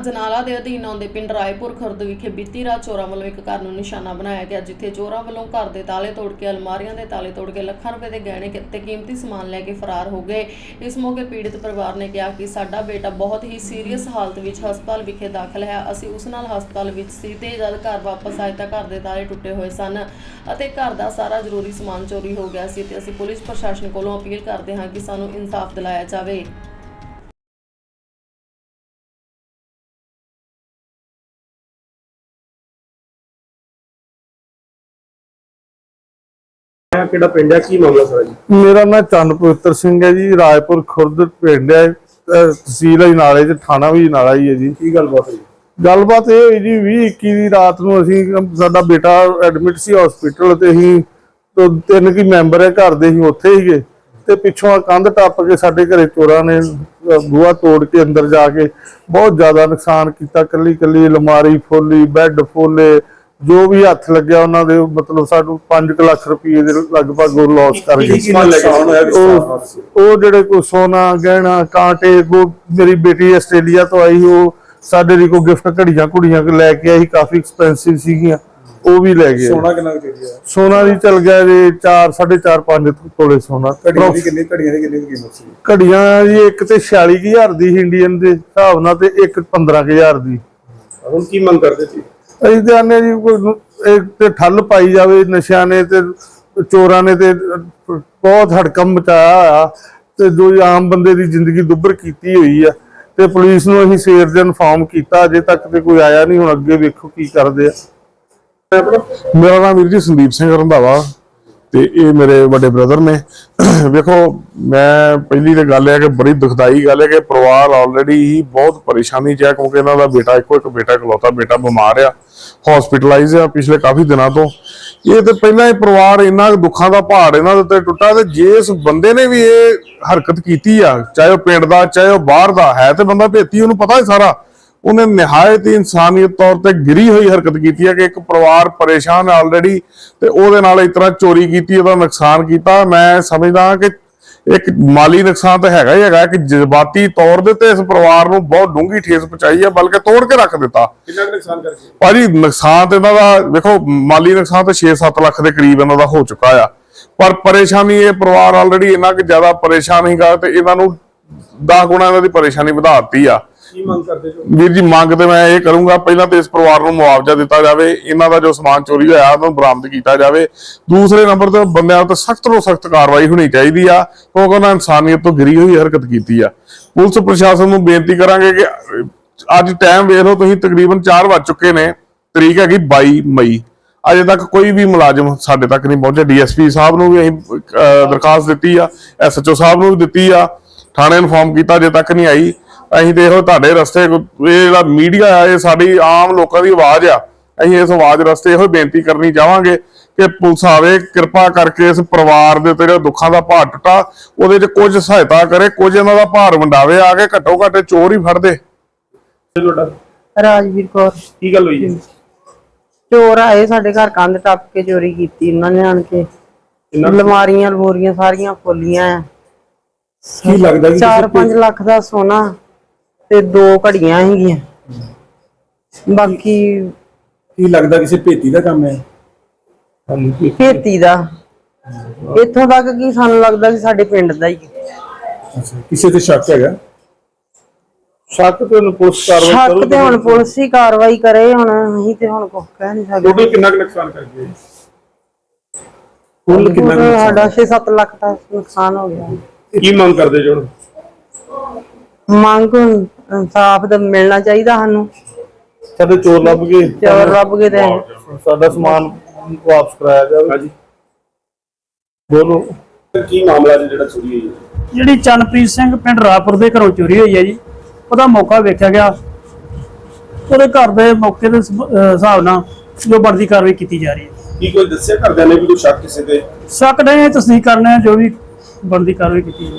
ਅਜਨਾਲਾ ਦੇ ਅਧੀਨ ਆਉਂਦੇ ਪਿੰਡ ਰਾਏਪੁਰ ਖੁਰਦ ਵਿਖੇ ਬੀਤੀ ਰਾਤ ਚੋਰਾਂ ਵੱਲੋਂ ਇੱਕ ਘਰ ਨੂੰ ਨਿਸ਼ਾਨਾ ਬਣਾਇਆ ਗਿਆ, ਜਿੱਥੇ ਚੋਰਾਂ ਵੱਲੋਂ ਘਰ ਦੇ ਤਾਲੇ ਤੋੜ ਕੇ, ਅਲਮਾਰੀਆਂ ਦੇ ਤਾਲੇ ਤੋੜ ਕੇ, ਲੱਖਾਂ ਰੁਪਏ ਦੇ ਗਹਿਣੇ ਤੇ ਕੀਮਤੀ ਸਮਾਨ ਲੈ ਕੇ ਫਰਾਰ ਹੋ ਗਏ। ਇਸ ਮੌਕੇ ਪੀੜਤ ਪਰਿਵਾਰ ਨੇ ਕਿਹਾ ਕਿ ਸਾਡਾ ਬੇਟਾ ਬਹੁਤ ਹੀ ਸੀਰੀਅਸ ਹਾਲਤ ਵਿੱਚ ਹਸਪਤਾਲ ਵਿਖੇ ਦਾਖਲ ਹੈ। ਅਸੀਂ ਉਸ ਨਾਲ ਹਸਪਤਾਲ ਵਿੱਚ ਸੀ ਤੇ ਜਦ ਘਰ ਵਾਪਸ ਆਏ ਤਾਂ ਘਰ ਦੇ ਤਾਲੇ ਟੁੱਟੇ ਹੋਏ ਸਨ ਅਤੇ ਘਰ ਦਾ ਸਾਰਾ ਜ਼ਰੂਰੀ ਸਮਾਨ ਚੋਰੀ ਹੋ ਗਿਆ ਸੀ ਤੇ ਅਸੀਂ ਪੁਲਿਸ ਪ੍ਰਸ਼ਾਸਨ ਕੋਲੋਂ ਅਪੀਲ ਕਰਦੇ ਹਾਂ ਕਿ ਸਾਨੂੰ ਇਨਸਾਫ ਦਿਲਾਇਆ ਜਾਵੇ। ਇਹ ਕਿਹੜਾ ਪਿੰਡ ਹੈ? ਕੀ ਮਾਮਲਾ ਸਾਰਾ ਜੀ? ਮੇਰਾ ਨਾਮ ਚੰਨ ਪਵਿੱਤਰ ਸਿੰਘ ਹੈ ਜੀ ਰਾਏਪੁਰ ਖੁਰਦ ਪਿੰਡ ਹੈ। ਅਹ ਤਹਿਸੀਲ ਹੈ ਨਾਲੇ ਤੇ ਥਾਣਾ ਵੀ ਨਾਲਾ ਹੀ ਹੈ ਜੀ। ਕੀ ਗੱਲਬਾਤ ਹੋਈ ਗੱਲਬਾਤ ਇਹ ਹੋਈ ਜੀ 20 21 ਦੀ ਰਾਤ ਨੂੰ ਅਸੀਂ ਸਾਡਾ ਬੇਟਾ ਐਡਮਿਟ ਸੀ ਹਸਪੀਟਲ ਤੇ ਅਸੀਂ ਤੋਂ ਤਿੰਨ ਕੀ ਮੈਂਬਰ ਹੈ ਘਰ ਦੇ ਅਸੀਂ ਉੱਥੇ ਹੀਗੇ ਤੇ ਪਿੱਛੋਂ ਆ ਕੰਧ ਟੱਪ ਕੇ ਸਾਡੇ ਘਰੇ ਚੋਰਾਂ ਨੇ ਅਹ, ਬੂਹਾ ਤੋੜ ਕੇ ਅੰਦਰ ਜਾ ਕੇ ਬਹੁਤ ਜ਼ਿਆਦਾ ਨੁਕਸਾਨ ਕੀਤਾ। ਕੱਲੀ ਕੱਲੀ ਅਲਮਾਰੀ ਫੋਲੀ ਬੈੱਡ ਫੋਲੇ ਜੋ ਵੀ ਹੱਥ ਲੱਗਿਆ ਉਹਨਾਂ ਦੇ ਮਤਲਬ ਸਾਨੂੰ 5 ਲੱਖ ਰੁਪਏ ਦੇ ਲਗਭਗ ਉਹ ਲਾਸ ਕਰ ਗਏ। ਉਹ ਉਹ ਜਿਹੜੇ ਕੋ ਸੋਨਾ ਗਹਿਣਾ ਕਾਂਟੇ ਉਹ ਮੇਰੀ ਬੇਟੀ ਆਸਟ੍ਰੇਲੀਆ ਤੋਂ ਆਈ ਉਹ ਸਾਡੇ ਲਈ ਕੋ ਗਿਫਟ ਘੜੀਆਂ ਘੁੜੀਆਂ ਲੈ ਕੇ ਆਈ ਕਾਫੀ ਐਕਸਪੈਂਸਿਵ ਸੀਗੀਆਂ ਉਹ ਵੀ ਲੈ ਗਏ। ਸੋਨਾ ਕਿੰਨਾ ਸੋਨਾ ਦੀ ਚਲ ਗਿਆ ਜੀ 4 4.5 5 ਤੋਲੇ ਸੋਨਾ। ਘੜੀਆਂ ਦੀ ਕਿੰਨੀ ਘੜੀਆਂ ਦੀ ਕਿੰਨੀ ਕੀਮਤ ਸੀ? ਘੜੀਆਂ ਜੀ ਇੱਕ ਤੇ 46000 ਦੀ ਇੰਡੀਅਨ ਦੇ ਹਿਸਾਬ ਨਾਲ ਤੇ ਇੱਕ 15000 ਦੀ। ਹੁਣ ਕੀ ਮੰਗ ਕਰਦੇ ਸੀ? ਅਸੀਂ ਤੇ ਆਨੇ ਜੀ ਕੋਈ ਇਹ ਤੇ ਠੱਲ ਪਾਈ ਜਾਵੇ, ਨਸ਼ਿਆਂ ਨੇ ਤੇ ਚੋਰਾਂ ਨੇ ਤੇ ਬਹੁਤ ਹੜਕੰਮ ਮਚਾਇਆ ਹੋਇਆ ਤੇ ਜੋ ਆਮ ਬੰਦੇ ਦੀ ਜ਼ਿੰਦਗੀ ਦੁੱਭਰ ਕੀਤੀ ਹੋਈ ਆ ਤੇ ਪੁਲਿਸ ਨੂੰ ਅਸੀਂ ਸਵੇਰ ਦੇ ਇਨਫਾਰਮ ਕੀਤਾ, ਅਜੇ ਤੱਕ ਤੇ ਕੋਈ ਆਇਆ ਨਹੀਂ, ਹੁਣ ਅੱਗੇ ਵੇਖੋ ਕੀ ਕਰਦੇ ਆ। ਮੇਰਾ ਨਾਮ ਵੀਰ ਜੀ ਸੰਦੀਪ ਸਿੰਘ ਰੰਧਾਵਾ। ਤੇ ਇਹ ਮੇਰੇ ਵੱਡੇ ਬ੍ਰਦਰ ਨੇ। ਵੇਖੋ, ਮੈਂ ਪਹਿਲੀ ਤੇ ਗੱਲ ਹੈ ਕਿ ਬੜੀ ਦੁਖਦਾਈ ਗੱਲ ਹੈ ਕਿ ਪਰਿਵਾਰ ਆਲਰੇਡੀ ਹੀ ਬਹੁਤ ਪਰੇਸ਼ਾਨੀ 'ਚ ਹੈ ਕਿਉਂਕਿ ਇਹਨਾਂ ਦਾ ਬੇਟਾ ਇੱਕੋ ਇੱਕ ਬੇਟਾ ਇਕਲੌਤਾ ਬੇਟਾ ਬਿਮਾਰ ਆ ਹਸਪੀਟਲਾਈਜ਼ ਆ ਪਿਛਲੇ ਕਾਫੀ ਦਿਨਾਂ ਤੋਂ। ਇਹ ਤੇ ਪਹਿਲਾਂ ਹੀ ਪਰਿਵਾਰ ਇੰਨਾ ਕੁ ਦੁੱਖਾਂ ਦਾ ਪਹਾੜ ਇਹਨਾਂ ਦੇ ਉੱਤੇ ਟੁੱਟਾ ਤੇ ਜੇ ਇਸ ਬੰਦੇ ਨੇ ਵੀ ਇਹ ਹਰਕਤ ਕੀਤੀ ਆ, ਚਾਹੇ ਉਹ ਪਿੰਡ ਦਾ, ਚਾਹੇ ਉਹ ਬਾਹਰ ਦਾ, ਹੈ ਤੇ ਬੰਦਾ ਭੇਤੀ, ਉਹਨੂੰ ਪਤਾ ਹੀ ਸਾਰਾ। ਉਹਨੇ ਨਿਹਾਇਤ ਹੀ ਇਨਸਾਨੀਅਤ ਤੌਰ ਤੇ ਗਿਰੀ ਹੋਈ ਹਰਕਤ ਕੀਤੀ ਹੈ ਕਿ ਇੱਕ ਪਰਿਵਾਰ ਪਰੇਸ਼ਾਨ ਹੈ ਆਲਰੇਡੀ ਤੇ ਉਹਦੇ ਨਾਲ ਇਸ ਤਰ੍ਹਾਂ ਚੋਰੀ ਕੀਤੀ ਉਹਦਾ ਨੁਕਸਾਨ ਕੀਤਾ। ਮੈਂ ਸਮਝਦਾ ਕਿ ਇੱਕ ਮਾਲੀ ਨੁਕਸਾਨ ਤਾਂ ਹੈਗਾ ਹੀ ਹੈਗਾ ਕਿ ਜਜ਼ਬਾਤੀ ਤੌਰ ਦੇ ਤੇ ਇਸ ਪਰਿਵਾਰ ਨੂੰ ਬਹੁਤ ਡੂੰਘੀ ਠੇਸ ਪਹੁੰਚਾਈ ਹੈ ਬਲਕਿ ਤੋੜ ਕੇ ਰੱਖ ਦਿੱਤਾ। ਕਿੰਨਾ ਨੁਕਸਾਨ ਕਰਕੇ? ਭਾਜੀ ਨੁਕਸਾਨ ਤੇ ਇਹਨਾਂ ਦਾ ਵੇਖੋ ਮਾਲੀ ਨੁਕਸਾਨ ਤੇ 6-7 ਲੱਖ ਦੇ ਕਰੀਬ ਇਹਨਾਂ ਦਾ ਹੋ ਚੁੱਕਾ ਆ। ਪਰ ਪਰੇਸ਼ਾਨੀ ਇਹ ਪਰਿਵਾਰ ਆਲਰੇਡੀ ਇੰਨਾ ਕਿ ਜ਼ਿਆਦਾ ਪਰੇਸ਼ਾਨ ਹੈਗਾ ਤੇ ਇਹਨਾਂ ਨੂੰ 10 ਗੁਣਾ ਇਹਨਾਂ ਦੀ ਪਰੇਸ਼ਾਨੀ ਵਧਾ ਦਿੱਤੀ ਆ। ਕੀ ਮੰਗ ਕਰਦੇ ਜੋ? ਵੀਰ ਜੀ, ਮੰਗ ਤੇ ਮੈਂ ਇਹ ਕਰੂੰਗਾ, ਪਹਿਲਾਂ ਤੇ ਇਸ ਪਰਿਵਾਰ ਨੂੰ ਮੁਆਵਜ਼ਾ ਦਿੱਤਾ ਜਾਵੇ, ਇਹਨਾਂ ਦਾ ਜੋ ਸਮਾਨ ਚੋਰੀ ਹੋਇਆ, ਉਹਨੂੰ ਬਰਾਮਦ ਕੀਤਾ ਜਾਵੇ। ਦੂਸਰੇ ਨੰਬਰ ਤੇ ਬੰਦਿਆਂ ਉੱਤੇ ਸਖਤ ਤੋਂ ਸਖਤ ਕਾਰਵਾਈ ਹੋਣੀ ਚਾਹੀਦੀ ਆ, ਕਿਉਂਕਿ ਉਹਨਾਂ ਇਨਸਾਨੀਅਤ ਤੋਂ ਗਿਰੀ ਹੋਈ ਹਰਕਤ ਕੀਤੀ ਆ। ਪੁਲਿਸ ਪ੍ਰਸ਼ਾਸਨ ਨੂੰ ਬੇਨਤੀ ਕਰਾਂਗੇ ਕਿ, ਅੱਜ ਟਾਈਮ ਵੇਖ ਲਓ, ਤੁਸੀਂ ਤਕਰੀਬਨ 4 ਵੱਜ ਚੁੱਕੇ ਨੇ, ਤਰੀਕ ਹੈਗੀ 22 ਮਈ। ਅਜੇ ਤੱਕ ਕੋਈ ਵੀ ਮੁਲਾਜ਼ਮ ਸਾਡੇ ਤੱਕ ਨਹੀਂ ਪਹੁੰਚਿਆ। ਡੀਐਸਪੀ ਸਾਹਿਬ ਨੂੰ ਵੀ ਅਸੀਂ ਦਰਖਾਸਤ ਦਿੱਤੀ ਆ ਐਸਐਚਓ ਸਾਹਿਬ ਨੂੰ ਵੀ ਦਿੱਤੀ ਆ, ਥਾਣੇ ਇਨਫਾਰਮ ਕੀਤਾ, ਅਜੇ ਤੱਕ ਨਹੀਂ ਆਈ। ਅਸੀਂ ਦੇਖੋ ਤੁਹਾਡੇ ਰਸਤੇ ਇਹ ਜਿਹੜਾ ਮੀਡੀਆ ਆ ਇਹ ਸਾਡੀ ਆਮ ਲੋਕਾਂ ਦੀ ਆਵਾਜ਼ ਆ। ਅਸੀਂ ਇਸ ਆਵਾਜ਼ ਰਸਤੇ ਇਹੋ ਬੇਨਤੀ ਕਰਨੀ ਚਾਹਾਂਗੇ ਕਿ ਪੁਲਿਸ ਆਵੇ ਕਿਰਪਾ ਕਰਕੇ ਇਸ ਪਰਿਵਾਰ ਦੇ ਉੱਤੇ ਜਿਹੜਾ ਦੁੱਖਾਂ ਦਾ ਭਾਰ ਟੁੱਟਾ ਉਹਦੇ 'ਚ ਕੁਝ ਸਹਾਇਤਾ ਕਰੇ ਕੁਝ ਇਹਨਾਂ ਦਾ ਭਾਰ ਵੰਡਾਵੇ ਆ ਕੇ ਘੱਟੋ ਘੱਟ ਚੋਰ ਹੀ ਫੜਦੇ ਤੁਹਾਡਾ ਰਾਜਵੀਰ ਕੌਰ। ਕੀ ਗੱਲ ਹੋਈ ਹੈ ਚੋਰ ਆਏ ਸਾਡੇ ਘਰ ਕੰਧ ਟੱਪ ਕੇ ਚੋਰੀ ਕੀਤੀ ਉਹਨਾਂ ਨੇ ਆਣ ਕੇ। ਲਮੋਰੀਆਂ ਸਾਰੀਆਂ ਫੁੱਲੀਆਂ ਆ। ਕੀ ਲੱਗਦਾ ਕਿ 4-5 ਲੱਖ ਦਾ ਸੋਨਾ। ਤੇ ਦੋ ਘੜੀਆਂ ਹੈਗੀਆਂ ਬਾਕੀ ਕੀ ਲੱਗਦਾ ਕਿਸੇ ਭੇਤੀ ਦਾ ਕੰਮ ਹੈ? ਹਾਂਜੀ ਖੇਤੀ ਦਾ। ਇੱਥੋਂ ਤੱਕ ਕੀ ਸਾਨੂੰ ਲੱਗਦਾ ਕਿ ਸਾਡੇ ਪਿੰਡ ਦਾ ਹੀ ਅੱਛਾ ਕਿਸੇ ਤੇ ਸ਼ੱਕ ਹੈਗਾ? ਸ਼ੱਕ ਤੇ ਉਹਨੂੰ ਪੁਲਿਸ ਕਾਰਵਾਈ ਸ਼ੱਕ ਤੇ ਹੁਣ ਪੁਲਿਸ ਹੀ ਕਾਰਵਾਈ ਕਰੇ ਹੁਣ ਅਸੀਂ ਤੇ ਹੁਣ ਕੁਝ ਕਹਿ ਨਹੀਂ ਸਕਦੇ। ਟੋਟਲ ਕਿੰਨਾ ਕੁ ਨੁਕਸਾਨ ਕਰ ਗਏ? ਕੁੱਲ ਕਿੰਨਾ ਕੁ ਨੁਕਸਾਨ? ਸਾਡਾ 6-7 ਲੱਖ ਦਾ ਨੁਕਸਾਨ ਹੋ ਗਿਆ। ਕੀ ਮੰਗ ਕਰਦੇ ਜੋ? ਮੰਗ ਹੁਣ ਇਨਸਾਫ ਦਾ ਮਿਲਣਾ ਚਾਹੀਦਾ ਸਾਨੂੰ। ਸਾਡੇ ਚੋਰ ਲੱਭ ਗਏ। ਚੋਰ ਰੱਬ ਕੇ ਦੇ ਸਾਡਾ ਸਮਾਨ ਵਾਪਸ ਕਰਾਇਆ ਜਾਵੇ। ਹਾਂਜੀ। ਬੋਲੋ। ਕੀ ਮਾਮਲਾ ਜੀ ਜਿਹੜਾ ਚੋਰੀ ਹੋਈ ਹੈ? ਜਿਹੜੀ ਚੰਨਪ੍ਰੀਤ ਸਿੰਘ ਪਿੰਡ ਰਾਪੁਰ ਦੇ ਘਰੋਂ ਚੋਰੀ ਹੋਈ ਹੈ ਜੀ ਉਹਦਾ ਮੌਕਾ ਵੇਖਿਆ ਗਿਆ। ਉਹਦੇ ਘਰ ਦੇ ਮੌਕੇ ਦੇ ਹਿਸਾਬ ਨਾਲ ਜੋ ਬਣਦੀ ਕਾਰਵਾਈ ਕੀਤੀ ਜਾ ਰਹੀ ਹੈ। ਕੀ ਕੋਈ ਦੱਸਿਆ ਘਰਦਿਆਂ ਨੇ ਵੀ ਕੋਈ ਸ਼ੱਕ ਕਿਸੇ ਤੇ? ਸ਼ੱਕ ਨਹੀਂ ਤਸਦੀਕ ਕਰਨੇ ਜੋ ਵੀ ਬਣਦੀ ਕਾਰਵਾਈ ਕੀਤੀ ਜਾਵੇ।